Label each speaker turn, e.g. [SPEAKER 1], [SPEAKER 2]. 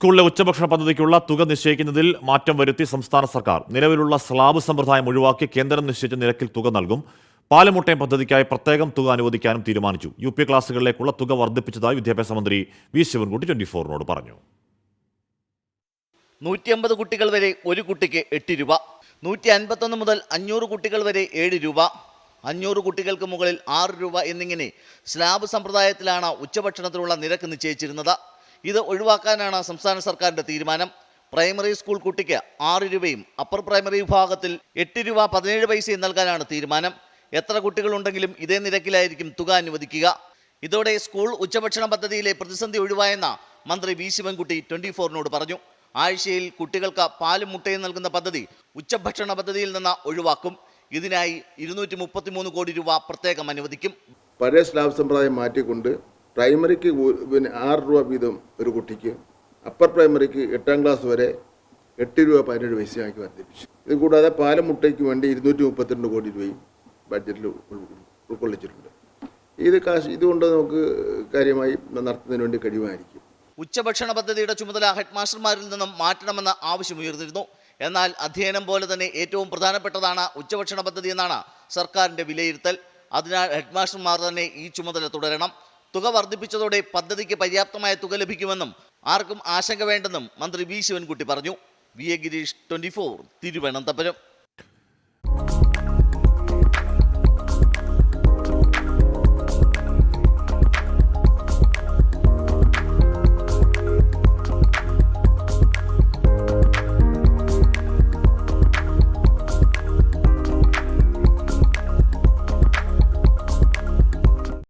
[SPEAKER 1] സ്കൂളിലെ ഉച്ചഭക്ഷണ പദ്ധതിക്കുള്ള തുക നിശ്ചയിക്കുന്നതിൽ മാറ്റം വരുത്തി സംസ്ഥാന സർക്കാർ. നിലവിലുള്ള സ്ലാബ് സമ്പ്രദായം ഒഴിവാക്കി കേന്ദ്രം നിശ്ചയിച്ച നിരക്കിൽ തുക നൽകും. പാലമുട്ടയം പദ്ധതിക്കായി പ്രത്യേകം തുക അനുവദിക്കാനും തീരുമാനിച്ചു. യു പി ക്ലാസുകളിലേക്കുള്ള തുക വർദ്ധിപ്പിച്ചതായി വിദ്യാഭ്യാസ മന്ത്രി വി ശിവൻകുട്ടി ട്വന്റി ഫോറിനോട് പറഞ്ഞു.
[SPEAKER 2] നൂറ്റി അമ്പത് കുട്ടികൾ വരെ ഒരു കുട്ടിക്ക് എട്ട് രൂപ. നൂറ്റി അൻപത്തൊന്ന് മുതൽ അഞ്ഞൂറ് കുട്ടികൾ വരെ ഏഴ് രൂപ. അഞ്ഞൂറ് കുട്ടികൾക്ക് മുകളിൽ ആറ് രൂപ എന്നിങ്ങനെ സ്ലാബ് സമ്പ്രദായത്തിലാണ് ഉച്ചഭക്ഷണത്തിനുള്ള നിരക്ക് നിശ്ചയിച്ചിരുന്നത്. ഇത് ഒഴിവാക്കാനാണ് സംസ്ഥാന സർക്കാരിന്റെ തീരുമാനം. പ്രൈമറി സ്കൂൾ കുട്ടിക്ക് ആറ് രൂപയും അപ്പർ പ്രൈമറി വിഭാഗത്തിൽ എട്ട് രൂപ പതിനേഴ് പൈസയും നൽകാനാണ് തീരുമാനം. എത്ര കുട്ടികളുണ്ടെങ്കിലും ഇതേ നിരക്കിലായിരിക്കും തുക അനുവദിക്കുക. ഇതോടെ സ്കൂൾ ഉച്ചഭക്ഷണ പദ്ധതിയിലെ പ്രതിസന്ധി ഒഴിവായെന്ന മന്ത്രി വി ശിവൻകുട്ടി ട്വന്റി ഫോറിനോട് പറഞ്ഞു. ആഴ്ചയിൽ കുട്ടികൾക്ക് പാലും മുട്ടയും നൽകുന്ന പദ്ധതി ഉച്ചഭക്ഷണ പദ്ധതിയിൽ നിന്ന് ഒഴിവാക്കും. ഇതിനായി ഇരുന്നൂറ്റി കോടി രൂപ പ്രത്യേകം അനുവദിക്കും.
[SPEAKER 3] പഴയ സ്ലാബ് സമ്പ്രദായം മാറ്റിക്കൊണ്ട് പ്രൈമറിക്ക് പിന്നെ ആറ് രൂപ വീതം ഒരു കുട്ടിക്ക് അപ്പർ പ്രൈമറിക്ക് എട്ടാം ക്ലാസ് വരെ എട്ട് രൂപ പതിനേഴ് പൈസയാക്കി വർദ്ധിപ്പിച്ചു. ഇത് കൂടാതെ പാലം മുട്ടയ്ക്ക് വേണ്ടി ഇരുന്നൂറ്റി മുപ്പത്തിരണ്ട് കോടി രൂപയും ബഡ്ജറ്റിൽ ഉൾ- ഉൾക്കൊള്ളിച്ചിട്ടുണ്ട്. ഇത് കാശ് ഇതുകൊണ്ട് നമുക്ക് കാര്യമായി നടത്തുന്നതിന് വേണ്ടി കഴിയുമായിരിക്കും.
[SPEAKER 2] ഉച്ചഭക്ഷണ പദ്ധതിയുടെ ചുമതല ഹെഡ്മാസ്റ്റർമാരിൽ നിന്നും മാറ്റണമെന്ന ആവശ്യമുയർന്നിരുന്നു എന്നാൽ അധ്യയനം പോലെ തന്നെ ഏറ്റവും പ്രധാനപ്പെട്ടതാണ് ഉച്ചഭക്ഷണ പദ്ധതി എന്നാണ് സർക്കാരിന്റെ വിലയിരുത്തൽ. അതിനാൽ ഹെഡ്മാസ്റ്റർമാർ തന്നെ ഈ ചുമതല തുടരണം. തുക വർദ്ധിപ്പിച്ചതോടെ പദ്ധതിക്ക് പര്യാപ്തമായ തുക ലഭിക്കുമെന്നും ആർക്കും ആശങ്ക വേണ്ടെന്നും മന്ത്രി വി. ശിവൻകുട്ടി പറഞ്ഞു. V. A. Girish twenty four Thiruvananthapuram.